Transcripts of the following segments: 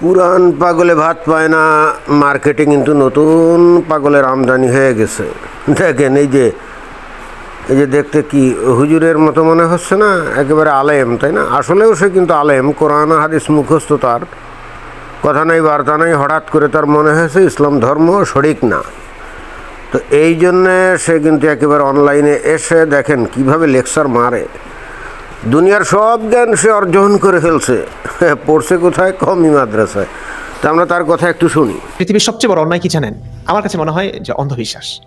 পুরান পাগলে ভাত পায় না, মার্কেটে কিন্তু নতুন পাগলের আমদানি হয়ে গেছে। দেখেন এই যে এই যে দেখতে কি হুজুরের মতো মনে হচ্ছে না? একেবারে আলেম, তাই না? আসলেও সে কিন্তু আলেম, কোরআন হাদিস মুখস্থ তার। কথা নাই, বার্তা নাই, হঠাৎ করে তার মনে হয়েছে ইসলাম ধর্ম সঠিক না। তো এই জন্যে সে কিন্তু একেবারে অনলাইনে এসে দেখেন কীভাবে লেকচার মারে। দুনিয়ার সব জ্ঞান সে অর্জন করে ফেলছে। পড়ছে কোথায়? কমই মাদ্রাসায়। তা আমরা তার কথা একটু শুনি। পৃথিবীর সবচেয়ে বড় অন্যায় কি জানেন? আমার কাছে মনে হয় যে অন্ধবিশ্বাস।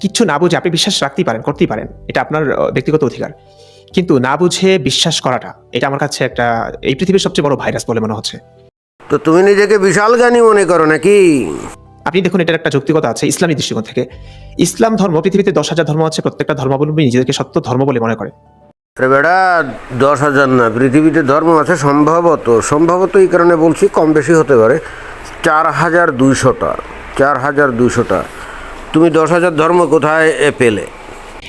কিচ্ছু না বুঝে আপনি বিশ্বাস রাখতেই পারেন করতেই পারেন। এটা আপনার ব্যক্তিগত অধিকার। কিন্তু না বুঝে বিশ্বাস করাটা এটা আমার কাছে একটা এই পৃথিবীর সবচেয়ে বড় ভাইরাস বলে মনে হচ্ছে। তো তুমি নিজেকে বিশাল জ্ঞানী মনে করো নাকি? আপনি দেখুন এটার একটা যৌক্তিকতা আছে ইসলামী দৃষ্টিকোণ থেকে। ইসলাম ধর্ম পৃথিবীতে দশ হাজার ধর্ম আছে প্রত্যেকটা ধর্মাবলম্বী নিজেদেরকে সত্য ধর্ম বলে মনে করে। বেটা দশ হাজার না, পৃথিবীতে ধর্ম আছে সম্ভবত সম্ভবত এই কারণে বলছি কম বেশি হতে পারে। চার হাজার দুইশোটা, চার হাজার দুইশোটা। তুমি দশ হাজার ধর্ম কোথায় পেলে?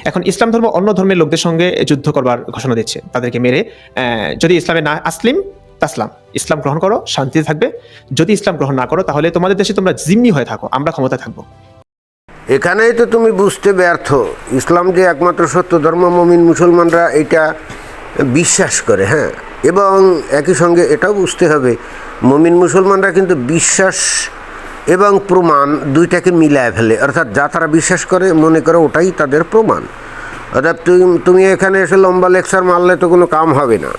এখন ইসলাম ধর্ম অন্য ধর্মের লোকদের সঙ্গে যুদ্ধ করবার ঘোষণা দিচ্ছে। তাদেরকে মেরে যদি ইসলামে না, আসলিম, তাসলাম। ইসলাম গ্রহণ করো, শান্তিতে থাকবে। যদি ইসলাম গ্রহণ না করো, তাহলে তোমাদের দেশে তোমরা জিম্মি হয়ে থাকো, আমরা ক্ষমতায় থাকব। এখানেই তো তুমি বুঝতে ব্যর্থ। ইসলাম যে একমাত্র সত্য ধর্ম, মমিন মুসলমানরা এটা বিশ্বাস করে হ্যাঁ। এবং একই সঙ্গে এটাও বুঝতে হবে, মমিন মুসলমানরা কিন্তু বিশ্বাস এবং প্রমাণ দুইটাকে মিলায় ফেলে। অর্থাৎ যা তারা বিশ্বাস করে, মনে করে ওটাই তাদের প্রমাণ। অর্থাৎ তুমি তুমি এখানে এসে লম্বা লেকচার মারলে তো কোনো কাম হবে না।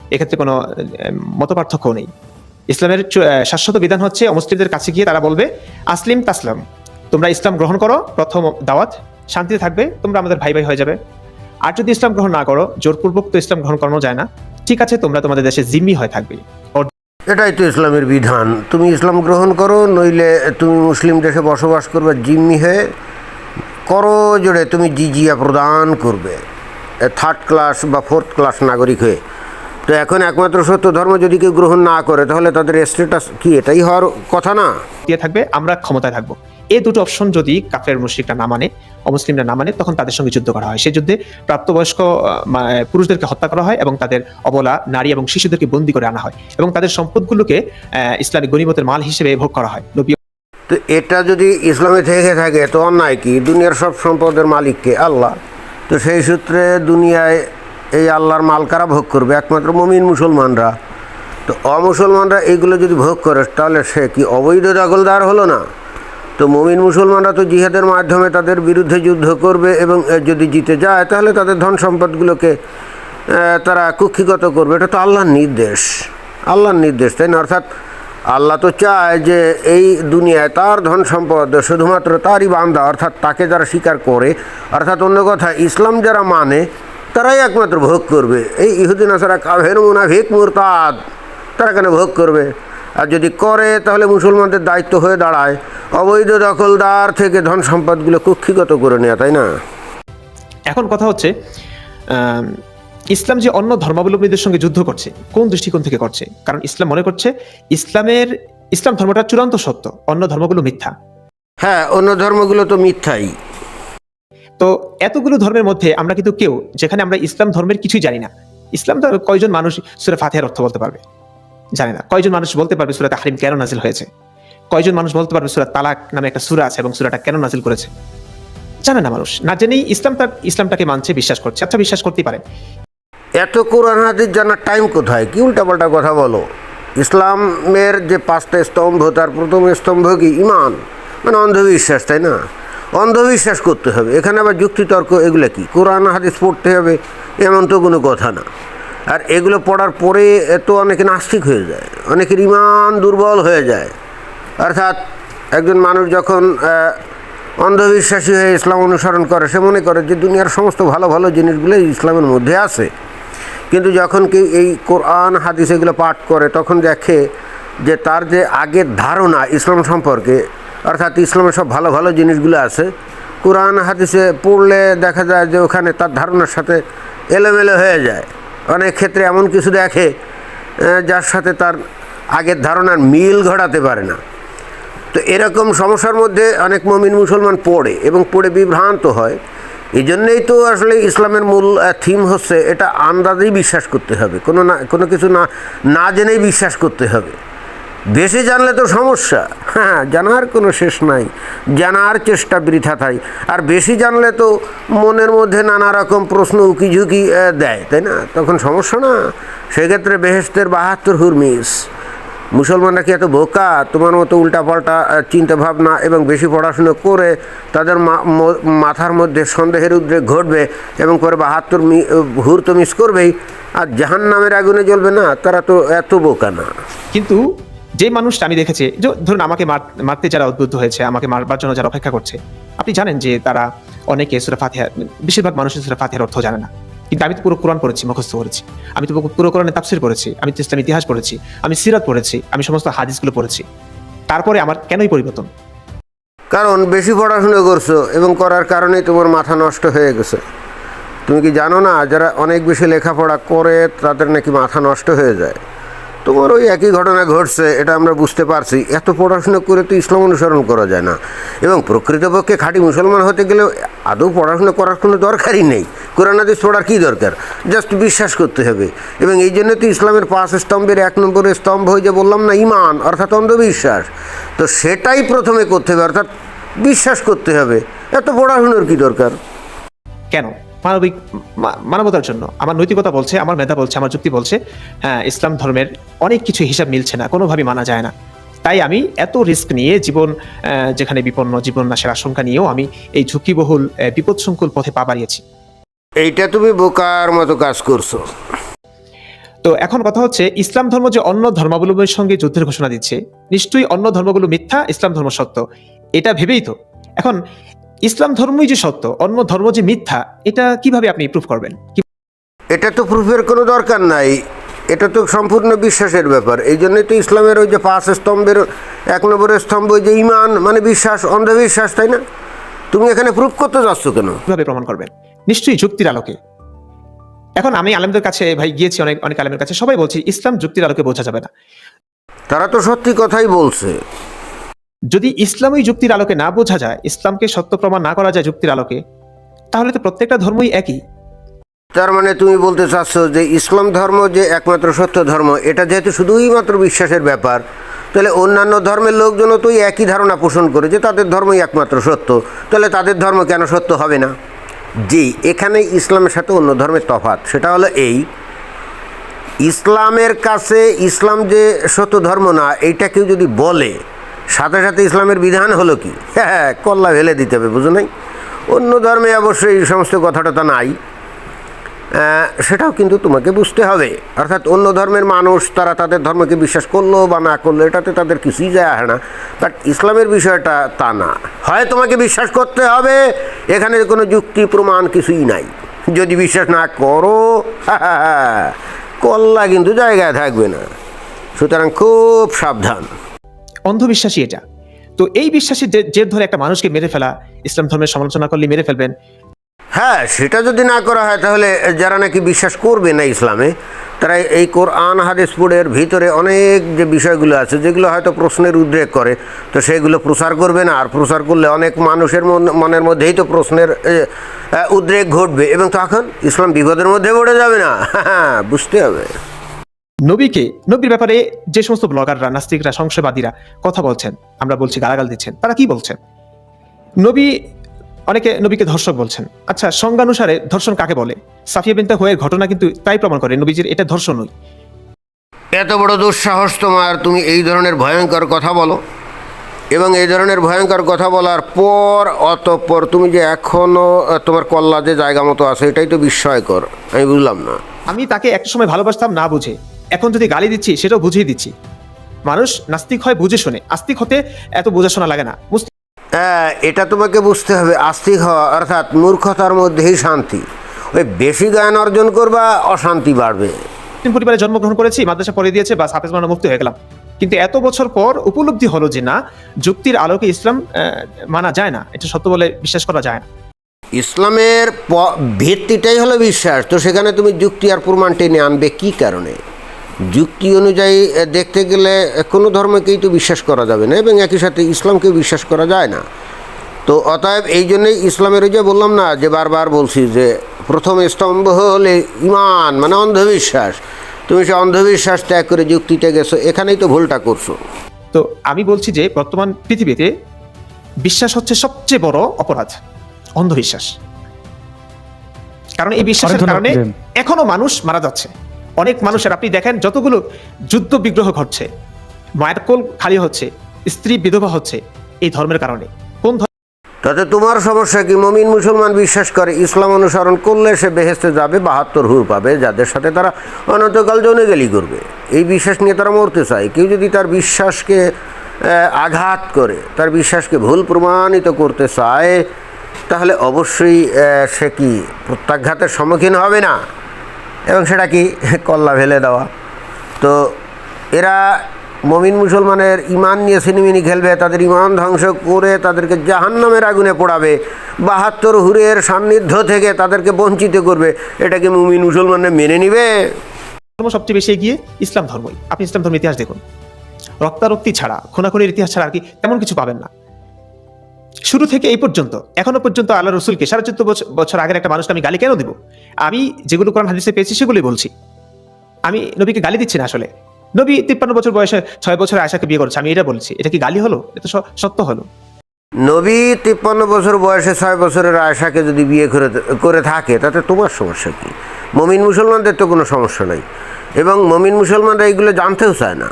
এক্ষেত্রে কোনো মত পার্থক্য নেই। ইসলামের শাশ্বত বিধান হচ্ছে, অমুসলিমদের কাছে গিয়ে তারা বলবে, আসলিম তাসলাম। তোমরা ইসলাম গ্রহণ করো, প্রথম দাওয়াত, শান্তিতে থাকবে, তোমরা আমাদের ভাই ভাই হয়ে যাবে। আর যদি ইসলাম গ্রহণ না করো, জোরপূর্বক তো ইসলাম গ্রহণ করানো যায় না। ঠিক আছে, তোমরা তোমাদের দেশে জিম্মি হয়ে থাকবে। এটাই তো ইসলামের বিধান। তুমি ইসলাম গ্রহণ করো, নইলে তুমি মুসলিম দেশে বসবাস করবে, জিম্মি হয়ে করো জোরে তুমি জিজিয়া প্রদান করবে। থার্ড ক্লাস বা ফোর্থ ক্লাস নাগরিক হয়ে। তো এখন একমাত্র সত্য ধর্ম যদি কেউ গ্রহণ না করে তাহলে তাদের স্ট্যাটাস কি? এটাই হওয়ার কথা না? দিয়ে থাকবে? আমরা ক্ষমতায় থাকব। এই দুটো অপশন যদি কাফের মুশ্রিকরা না মানে অমুসলিমরা না মানে তখন তাদের সঙ্গে যুদ্ধ করা হয়। সেই যুদ্ধে প্রাপ্তবয়স্ক পুরুষদেরকে হত্যা করা হয় এবং তাদের অবলা নারী এবং শিশুদেরকে বন্দী করে আনা হয় এবং তাদের সম্পদগুলোকে ইসলামিক গণিমতের মাল হিসেবে ভোগ করা হয়। তো এটা যদি ইসলামে থেকে থাকে তো অন্যায় কি? দুনিয়ার সব সম্পদের মালিককে আল্লাহ। তো সেই সূত্রে দুনিয়ায় এই আল্লাহর মাল কারা ভোগ করবে? একমাত্র মমিন মুসলমানরা। তো অমুসলমানরা এইগুলো যদি ভোগ করে, তাহলে সে কি অবৈধ দখলদার হলো না? তো মমিন মুসলমানরা তো জিহাদের মাধ্যমে তাদের বিরুদ্ধে যুদ্ধ করবে এবং যদি জিতে যায়, তাহলে তাদের ধন সম্পদগুলোকে তারা কুক্ষিগত করবে। এটা তো আল্লাহর নির্দেশ। আল্লাহর নির্দেশ, তাই না? অর্থাৎ আল্লাহ তো চায় যে এই দুনিয়ায় তার ধন সম্পদ শুধুমাত্র তারই বান্দা, অর্থাৎ তাকে যারা স্বীকার করে, অর্থাৎ অন্য কথা, ইসলাম যারা মানে তারাই একমাত্র ভোগ করবে। এই ইহুদিন আসারা কাভের মুনাফিক মুরতাদ। তারা কেন ভোগ করবে? আর যদি করে তাহলে মুসলমানদের দায়িত্ব হয়ে দাঁড়ায়। অবৈধ দখলদার থেকে ধন সম্পদগুলো কুক্ষিগত করে নেওয়া তাই না? এখন কথা হচ্ছে ইসলাম যে অন্য ধর্মাবলম্বীদের সঙ্গে যুদ্ধ করছে কোন দৃষ্টিকোণ থেকে করছে? কারণ ইসলাম মনে করছে ইসলামের ইসলাম ধর্মটা চূড়ান্ত সত্য অন্য ধর্মগুলো মিথ্যা। হ্যাঁ অন্য ধর্মগুলো তো মিথ্যাই। তো এতগুলো ধর্মের মধ্যে আমরা কিন্তু কেউ, যেখানে আমরা ইসলাম ধর্মের কিছুই জানি না। ইসলাম ধর্মের কয়জন মানুষ সুরা ফাতিহার অর্থ বলতে পারবে? জানে না। কয়জন মানুষ বলতে পারবে সুরা তাহরিম কেন নাজিল হয়েছে? কয়জন মানুষ বলতে পারবে সুরা তালাক নামে একটা সুরা আছে এবং সুরাটা কেন নাজিল করেছে? জানে না মানুষ। না জেনেই ইসলাম তার, ইসলামটাকে মানছে, বিশ্বাস করছে। আচ্ছা বিশ্বাস করতেই পারে। এত কোরআন হাদিস জানার টাইম কোথায়? কি উল্টাপাল্টা কথা বলো? ইসলামের যে পাঁচটা স্তম্ভ, তার প্রথম স্তম্ভ কি? ইমান মানে অন্ধবিশ্বাস, তাই না? অন্ধবিশ্বাস করতে হবে। এখানে আবার যুক্তিতর্ক, এগুলো কি? কোরআন, হাদিস পড়তে হবে, এমন তো কোনো কথা না। আর এগুলো পড়ার পরে তো অনেকে নাস্তিক হয়ে যায়, অনেকের ইমান দুর্বল হয়ে যায়। অর্থাৎ একজন মানুষ যখন অন্ধবিশ্বাসী হয়ে ইসলাম অনুসরণ করে, সে মনে করে যে দুনিয়ার সমস্ত ভালো ভালো জিনিসগুলো ইসলামের মধ্যে আছে। কিন্তু যখন কি এই কোরআন, হাদিস এগুলো পাঠ করে, তখন দেখে যে তার যে আগের ধারণা ইসলাম সম্পর্কে অর্থাৎ ইসলামের সব ভালো ভালো জিনিসগুলো আছে। কোরআন হাদিসে পড়লে দেখা যায় যে ওখানে তার ধারণার সাথে এলোমেলো হয়ে যায়। অনেক ক্ষেত্রে এমন কিছু দেখে যার সাথে তার আগের ধারণার মিল ঘটাতে পারে না। তো এরকম সমস্যার মধ্যে অনেক মমিন মুসলমান পড়ে এবং পড়ে বিভ্রান্ত হয়। এই জন্যেই তো আসলে ইসলামের মূল থিম হচ্ছে এটা আন্দাজেই বিশ্বাস করতে হবে। কোনো না, কোনো কিছু না না জেনেই বিশ্বাস করতে হবে। বেশি জানলে তো সমস্যা। হ্যাঁ জানার কোনো শেষ নাই। জানার চেষ্টা বৃথা থাই আর বেশি জানলে তো মনের মধ্যে নানা রকম প্রশ্ন উকি ঝুঁকি দেয় তাই না? তখন সমস্যা না? সেক্ষেত্রে বেহেস্তের বাহাত্তর হুর মিস মুসলমানরা কি এত বোকা? তোমার মতো উল্টাপাল্টা আহ, চিন্তা ভাবনা এবং বেশি পড়াশুনো করে তাদের মা- মাথার মধ্যে সন্দেহের উদ্রেক ঘটবে এবং করে বাহাত্তর মি হুর তো মিস করবেই। আর জাহান নামের আগুনে জ্বলবে না? তারা তো এত বোকা না। কিন্তু যে মানুষটা আমি দেখেছি, যে ধরুন আমাকে মার- মারতে যারা উদ্বুদ্ধ হয়েছে, আমাকে মারবার জন্য যারা অপেক্ষা করছে, আপনি জানেন যে তারা অনেকে সুরা ফাতিহা, বেশিরভাগ মানুষের সুরা ফাতিহার অর্থ জানে না। কিন্তু আমি তো পুরো কোরআন পড়েছি, মুখস্থ করেছি। আমি তো পুরো কোরআনে তাফসির পড়েছি, আমি তো ইসলাম ইতিহাস পড়েছি, আমি সিরাত পড়েছি, আমি সমস্ত হাদিসগুলো পড়েছি। তারপরে আমার কেনই পরিবর্তন? কারণ বেশি পড়াশুনো করছ এবং করার কারণে তোমার মাথা নষ্ট হয়ে গেছে। তুমি কি জানো না, যারা অনেক বেশি লেখাপড়া করে, তাদের নাকি মাথা নষ্ট হয়ে যায়। তোমার ওই একই ঘটনা ঘটছে, এটা আমরা বুঝতে পারছি। এত পড়াশোনা করে তো ইসলাম অনুসরণ করা যায় না। এবং প্রকৃতপক্ষে খাঁটি মুসলমান হতে গেলে আদৌ পড়াশোনা করার কোনো দরকারই নেই। কোরআন হাদিস পড়ার কী দরকার? জাস্ট বিশ্বাস করতে হবে। এবং এই জন্য তো ইসলামের পাঁচ স্তম্ভের এক নম্বরের স্তম্ভ হয়ে যে বললাম না ইমান অর্থাৎ অন্ধবিশ্বাস। তো সেটাই প্রথমে করতে হবে, অর্থাৎ বিশ্বাস করতে হবে। এত পড়াশুনোর কী দরকার? কেন? মানবিক মানবতার জন্য। আমার নৈতিকতা বলছে আমার মেধা বলছে আমার যুক্তি বলছে হ্যাঁ ইসলাম ধর্মের অনেক কিছু হিসাব মিলছে না কোনোভাবে মানা যায় না। তাই আমি এত রিস্ক নিয়ে জীবন যেখানে বিপন্ন জীবন নাশের আশঙ্কা নিয়েও আমি এই ঝুঁকিবহুল বিপদসংকুল পথে পা বাড়িয়েছি। এইটা তুমি বোকার মতো কাজ করছ। তো এখন কথা হচ্ছে ইসলাম ধর্ম যে অন্য ধর্মাবলম্বীর সঙ্গে যুদ্ধের ঘোষণা দিচ্ছে নিশ্চয়ই অন্য ধর্মগুলো মিথ্যা ইসলাম ধর্ম সত্য। এটা ভেবেই তো। এখন ইসলাম ধর্মই যে সত্য অন্য ধর্ম যে মিথ্যা এটা কীভাবে আপনি প্রুফ করবেন? এটা তো প্রুফের কোনো দরকার নাই। এটা তো সম্পূর্ণ বিশ্বাসের ব্যাপার। এই জন্যই তো ইসলামের ওই যে পাঁচ স্তম্ভের এক নম্বরের স্তম্ভ ওই যে ইমান মানে বিশ্বাস অন্ধবিশ্বাস তাই না? তুমি এখানে প্রুফ করতে যাচ্ছ কেন? কীভাবে প্রমাণ করবেন? নিশ্চয়ই যুক্তির আলোকে। এখন আমি আলেমদের কাছে ভাই গিয়েছি অনেক অনেক আলেমের কাছে সবাই বলছি ইসলাম যুক্তির আলোকে বোঝা যাবে না। তারা তো সত্যি কথাই বলছে। যদি ইসলামই যুক্তির আলোকে না বোঝা যায়, ইসলামকে সত্য প্রমাণ না করা যায় যুক্তির আলোকে, তাহলে তো প্রত্যেকটা ধর্মই একই। তার মানে তুমি বলতে চাচ্ছ যে ইসলাম ধর্ম যে একমাত্র সত্য ধর্ম, এটা যেহেতু শুধুই মাত্র বিশ্বাসের ব্যাপার, তাহলে অন্যান্য ধর্মের লোকজনও তো একই ধারণা পোষণ করে যে তাদের ধর্মই একমাত্র সত্য, তাহলে তাদের ধর্ম কেন সত্য হবে না? জি, এখানে ইসলামের সাথে অন্য ধর্মের তফাৎ, সেটা হলো এই, ইসলামের কাছে ইসলাম যে সত্য ধর্ম না, এইটা কেউ যদি বলে সাথে সাথে ইসলামের বিধান হলো কি? হ্যাঁ কল্লা ফেলে দিতে হবে, বুঝো নাই? অন্য ধর্মে অবশ্যই এই সমস্ত কথাটা তো নাই। সেটাও কিন্তু তোমাকে বুঝতে হবে। অর্থাৎ অন্য ধর্মের মানুষ, তারা তাদের ধর্মকে বিশ্বাস করল বা না করল, এটাতে তাদের কিছুই যায় আসে না। বাট ইসলামের বিষয়টা তা না। হয় তোমাকে বিশ্বাস করতে হবে, এখানে কোনো যুক্তি, প্রমাণ কিছুই নাই। যদি বিশ্বাস না করো কল্লা কিন্তু জায়গায় থাকবে না। সুতরাং খুব সাবধান। অন্ধবিশ্বাসী এটা। তো এই বিশ্বাসী যে জেদ ধরে একটা মানুষকে মেরে ফেলা, ইসলাম ধর্মের সমালোচনা করলে মেরে ফেলবেন। হ্যাঁ সেটা যদি না করা হয় তাহলে যারা নাকি বিশ্বাস করবে না ইসলামে, তারা এই কোরআন, হাদিস পড়ের ভিতরে অনেক যে বিষয়গুলো আছে, যেগুলো হয়তো প্রশ্নের উদ্রেক করে, তো সেগুলো প্রচার করবে না। আর প্রচার করলে অনেক মানুষের মন- মনের মধ্যেই তো প্রশ্নের উদ্রেক ঘটবে। এবং তখন ইসলাম বিপদের মধ্যে পড়ে যাবে না। হ্যাঁ বুঝতে হবে। নবীকে নবীর ব্যাপারে যে সমস্ত ব্লগাররা নাস্তিকরা সংশয়বাদীরা কথা বলছেন আমরা বলছি গালাগাল দিচ্ছেন তারা কি বলছেন? নবী অনেকে নবীকে ধর্ষক বলছেন। আচ্ছা সংজ্ঞানুসারে ধর্ষণ কাকে বলে? সাফিয়া বিনতে হয়ে ঘটনা কিন্তু তাই প্রমাণ করে নবীজির এটা ধর্ষণ নয়। এত বড় দুঃসাহস তোমার তুমি এই ধরনের ভয়ঙ্কর কথা বলো। এবং এই ধরনের ভয়ঙ্কর কথা বলার পর অতঃপর তুমি যে এখনও তোমার কল্লা যে জায়গা মতো আছে এটাই তো বিস্ময়কর আমি বুঝলাম না। আমি তাকে একটা সময় ভালোবাসতাম না বুঝে। এখন যদি গালি দিচ্ছি সেটাও বুঝিয়ে দিচ্ছি। মানুষ নাস্তিক হয় বুঝে শুনে। আস্তিক হতে এত বোঝাশোনা লাগে না। হ্যাঁ এটা তোমাকে বুঝতে হবে। আস্তিক হওয়া অর্থাৎ মূর্খতার মধ্যেই শান্তি। ওই বেশি জ্ঞান অর্জন করবা অশান্তি বাড়বে। পরিবারে জন্মগ্রহণ করেছি মাদ্রাসা পড়ে দিয়েছে বা হাফেজ মানা মুক্তি হয়ে গেলাম। কিন্তু এত বছর পর উপলব্ধি হলো যে না যুক্তির আলোকে ইসলাম মানা যায় না। এটা সত্য বলে বিশ্বাস করা যায় না। ইসলামের ভিত্তিটাই হলো বিশ্বাস। তো সেখানে তুমি যুক্তি আর প্রমাণ টেনে আনবে কী কারণে? যুক্তি অনুযায়ী দেখতে গেলে কোনো ধর্মকেই তো বিশ্বাস করা যাবে না এবং একই সাথে ইসলামকে বিশ্বাস করা যায় না। তো অতএব এই জন্যই ইসলামের ওই যে বললাম না যে বারবার বলছি যে প্রথম স্তম্ভ হলে ইমান মানে অন্ধবিশ্বাস। তুমি সে অন্ধবিশ্বাস ত্যাগ করে যুক্তিতে গেছো এখানেই তো ভুলটা করছ। তো আমি বলছি যে বর্তমান পৃথিবীতে বিশ্বাস হচ্ছে সবচেয়ে বড় অপরাধ অন্ধবিশ্বাস। কারণ এই বিশ্বাসের কারণে। এখনও মানুষ মারা যাচ্ছে। অনেক মানুষের, আপনি দেখেন যতগুলো যুদ্ধ বিগ্রহ ঘটছে, মায়ের কোল খালি হচ্ছে, স্ত্রী বিধবা হচ্ছে এই ধর্মের কারণে। কোন তাতে তোমার সমস্যা কি? মমিন মুসলমান বিশ্বাস করে, ইসলাম অনুসরণ করলে সে বেহেস্তে যাবে, বাহাত্তর হুর পাবে, যাদের সাথে তারা অনন্তকাল জনে গেলি করবে। এই বিশ্বাস নিয়ে তারা মরতে চায়। কেউ যদি তার বিশ্বাসকে আঘাত করে, তার বিশ্বাসকে ভুল প্রমাণিত করতে চায়, তাহলে অবশ্যই সে কি প্রত্যাঘাতের সম্মুখীন হবে না? এবং সেটা কি? কল্লা ফেলে দেওয়া। তো এরা মমিন মুসলমানের ইমান নিয়ে সিনেমিনি খেলবে, তাদের ইমান ধ্বংস করে তাদেরকে জাহান্নামের আগুনে পোড়াবে, বাহাত্তর হুরের সান্নিধ্য থেকে তাদেরকে বঞ্চিত করবে। এটা কি মুমিন মুসলমানের মেনে নিবে? ধর্ম সবচেয়ে বেশি এগিয়ে ইসলাম ধর্মই। আপনি ইসলাম ধর্মের ইতিহাস দেখুন। রক্তারক্তি ছাড়া, খুনাখুনির ইতিহাস ছাড়া আর কি তেমন কিছু পাবেন না। শুরু থেকে এই পর্যন্ত, এখনও পর্যন্ত আল্লাহ রসুলকে সাড়ে চোদ্দ বছর- আগের একটা মানুষকে আমি গালি কেন দিব? আমি যেগুলো কোরআন হাদিসে পেয়েছি সেগুলোই বলছি। আমি নবীকে গালি দিচ্ছি না আসলে। নবী তিপ্পান্ন বছর বয়সে ছয় বছর আয়সাকে বিয়ে করেছে, আমি এটা বলছি। এটা কি গালি হলো? এটা সত্য হলো। নবী তিপ্পান্ন বছর বয়সে ছয় বছরের আয়সাকে যদি বিয়ে করে করে থাকে, তাতে তোমার সমস্যা কি? মমিন মুসলমানদের তো কোনো সমস্যা নাই। এবং মমিন মুসলমানরা এইগুলো জানতেও চায় না।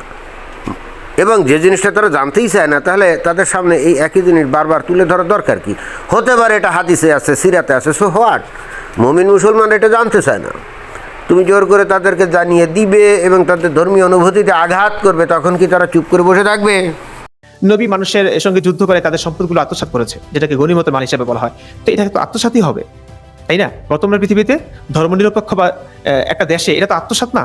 এবং যে জিনিসটা তারা জানতেই চায় না, তাহলে তাদের সামনে এই একই জিনিস বারবার তুলে ধরা দরকার কি? হতে পারে এটা হাদিসে আছে, সিরাতে আছে সো হোয়াট মমিন মুসলমান এটা জানতে চায় না। তুমি জোর করে তাদেরকে জানিয়ে দিবে এবং তাদের ধর্মীয় অনুভূতিতে আঘাত করবে, তখন কি তারা চুপ করে বসে থাকবে? নবী মানুষের সঙ্গে যুদ্ধ করে তাদের সম্পদগুলো আত্মসাৎ করেছে, যেটাকে গণিমতের মান হিসাবে বলা হয়। তো এটা তো আত্মসাতই হবে, তাই না? বর্তমান পৃথিবীতে ধর্মনিরপেক্ষ বা একটা দেশে এটা তো আত্মসাৎ না।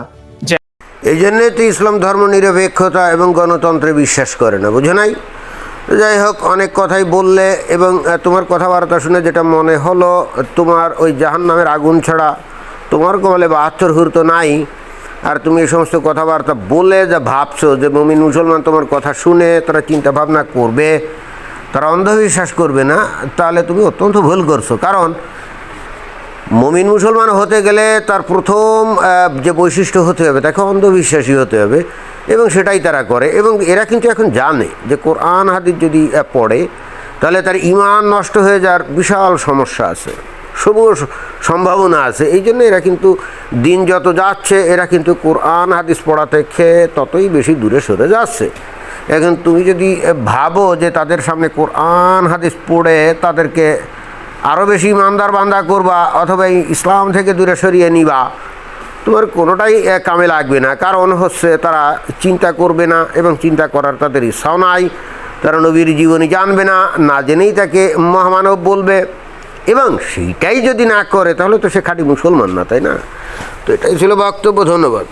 এই জন্যে তো ইসলাম ধর্ম নিরপেক্ষতা এবং গণতন্ত্রে বিশ্বাস করে না, বুঝো নাই? যাই হোক, অনেক কথাই বললে এবং তোমার কথাবার্তা শুনে যেটা মনে হলো, তোমার ওই জাহান নামের আগুন ছাড়া তোমার কমলে বাহাত্তর হুর তো নাই। আর তুমি এই সমস্ত কথাবার্তা বলে যা ভাবছ যে মমিন মুসলমান তোমার কথা শুনে তারা চিন্তা ভাবনা করবে, তারা অন্ধবিশ্বাস করবে না, তাহলে তুমি অত্যন্ত ভুল করছ। কারণ মমিন মুসলমান হতে গেলে তার প্রথম যে বৈশিষ্ট্য হতে হবে, তাকে অন্ধবিশ্বাসী হতে হবে, এবং সেটাই তারা করে, এবং এরা কিন্তু এখন জানে যে কোরআন হাদিস যদি পড়ে, তাহলে তার ইমান নষ্ট হয়ে যাওয়ার বিশাল সমস্যা আছে শুভ সম্ভাবনা আছে, এই জন্য এরা কিন্তু দিন যত যাচ্ছে, এরা কিন্তু কোরআন হাদিস পড়া থেকে ততই বেশি দূরে সরে যাচ্ছে। এখন তুমি যদি ভাবো যে তাদের সামনে কোরআন হাদিস পড়ে তাদেরকে আরও বেশি ইমানদার বান্দা করবা অথবা ইসলাম থেকে দূরে সরিয়ে নিবা, তোমার কোনোটাই কামে লাগবে না। কারণ হচ্ছে তারা চিন্তা করবে না এবং চিন্তা করার তাদের ইচ্ছাও নাই। তারা নবীর জীবনী জানবে না না জেনেই তাকে মহামানব বলবে। এবং সেইটাই যদি না করে, তাহলে তো সে খাঁটি মুসলমান না, তাই না? তো এটাই ছিল বক্তব্য, ধন্যবাদ।